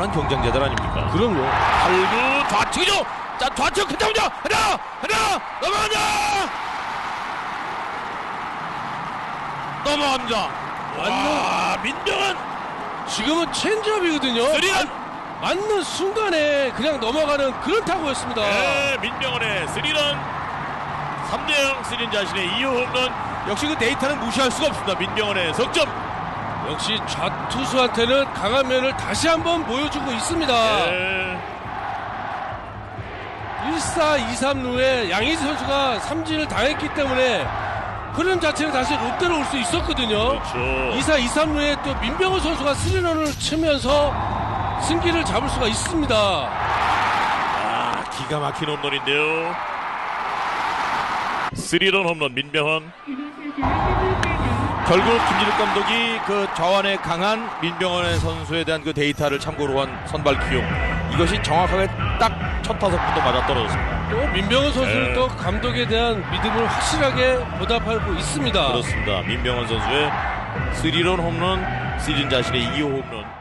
타고난 경쟁자들 아닙니까? 그럼요. 8구 좌측이죠. 자 좌측 그다음이죠. 하나 하나 넘어간다. 넘어갑니다. 와 민병은 지금은 체인지업이거든요. 스리런 맞- 맞는 순간에 그냥 넘어가는 그런 타구였습니다. 네, 민병헌의 스리런 3대0 스린 자신의 2호 홈런 역시 그 데이터는 무시할 수가 없습니다. 민병헌의 석점. 역시 좌투수한테는 강한 면을 다시 한번 보여주고 있습니다. 네. 1사 2, 3 루에 양희지 선수가 삼진을 당했기 때문에 흐름 자체는 다시 롯데로 올 수 있었거든요. 그렇죠. 2사 2, 3 루에 또 민병호 선수가 스리런을 치면서 승기를 잡을 수가 있습니다. 아, 기가 막힌 홈런인데요. 스리런 홈런 민병헌. 결국 김진욱 감독이 그 좌완에 강한 민병헌의 선수에 대한 그 데이터를 참고로 한 선발 기용. 이것이 정확하게 딱 첫 타석부터 맞아 떨어졌습니다. 또 민병호 선수는 네. 또 감독에 대한 믿음을 확실하게 보답하고 있습니다. 그렇습니다. 민병헌 선수의 스리런 홈런 시즌 자신의 2호 홈런.